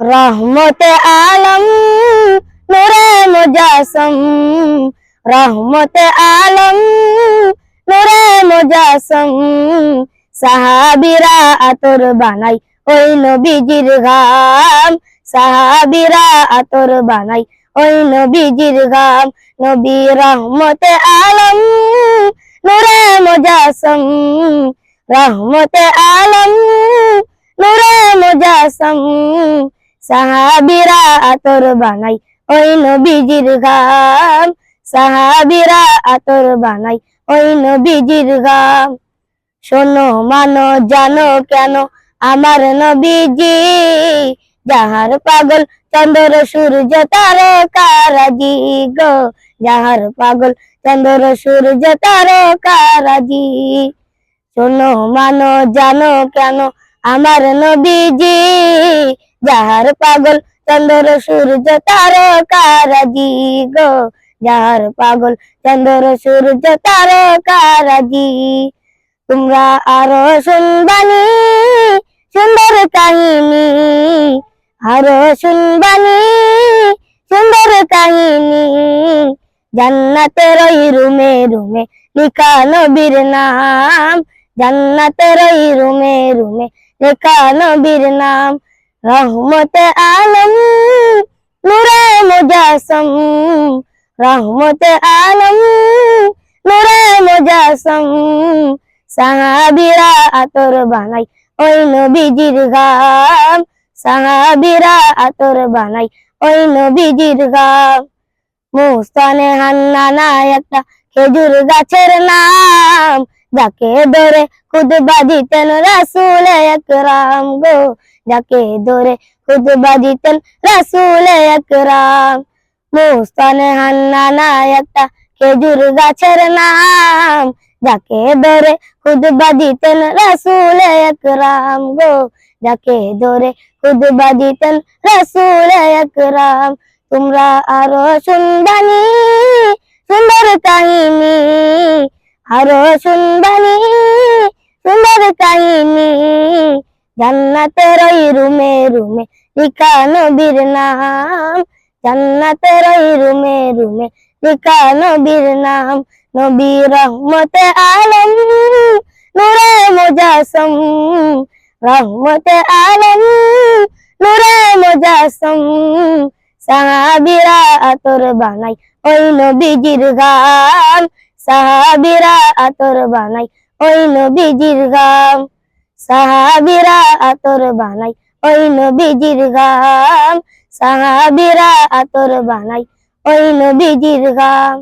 রহমতে আলম, নূরে মুজাসম। রহমতে আলম, নূরে মুজাসম। সাহাবিরা আতর বানাই ওই নবীজির ঘাম। সাহাবিরা আতর বানাই ওই নবীজির ঘাম। নবী রহমতে আলম, নূরে মুজাসম। রহমতে আলম, নূরে মুজাসম। সাহাবিরা আতর বানাই। ওই নবীজির গাম সাহাবিরা আতর বানাই। ওই নবীজির গাম শোনো, মানো, জানো কেন আমার নবীজি? যাহার পাগল চন্দ্র, সূর্য তারকারাজি গো। যাহার পাগল চন্দ্র, সূর্য তারকারাজি শোনো, মানো, জানো কেন আমার নবীজি? যাহার পাগল চন্দ্র সূর্য তারকারাজি গো যাহার পাগল চন্দ্র সূর্য তারকারাজি। তোমরা আরও শুনবানি সুন্দর কাহিনী। আরও শুনবানি সুন্দর কাহিনী। জান্নাতের ওই রুমে রুমে লিখা নবীর নাম। জান্নাতের ওই রুমে রুমে লেখা নবীর নাম। রহমতে আলম, নূরে মুজাসম। রহমতে আলম, নূরে মুজাসম। সাহাবিরা আতর বানাই ওই নবীজির গাম। সাহাবিরা আতর বানাই ওই নবীজির গাম। মুস্তানে হান্নানা একটা খেজুর গাছের নাম। যাকে ধরে খুদ বাজিতেন রাসুল একরাম গো। যাকে ধরে খুদ বাজিতেন রাসুল একরাম। মুস্তানে হান্নানা একটা খেজুর গাছের নাম। যাকে ধরে খুদ বাজিতেন রাসুল একরাম গো। যাকে ধরে খুদ বাজিতেন রাসুল একরাম। তোমরা আরও সুন্দর আরও শুনবানি সুন্দর কাহিনী। জান্নাতের ওই রুমে রুমে লিখা নবীর নাম। জান্নাতের ওই রুমে রুমে লিখা নবীর নাম। নবী রহমতে আলম, নূরে মুজাসম। রহমতে আলম, নূরে মুজাসম। সাহাবিরা আতর বানাই ওই নবীজির গাম সাহাবিরা আতর বানাই, ওই নবীজির গাম। সাহাবিরা আতর বানাই, ওই নবীজির গাম। সাহাবিরা আতর বানাই, ওই নবীজির গাম।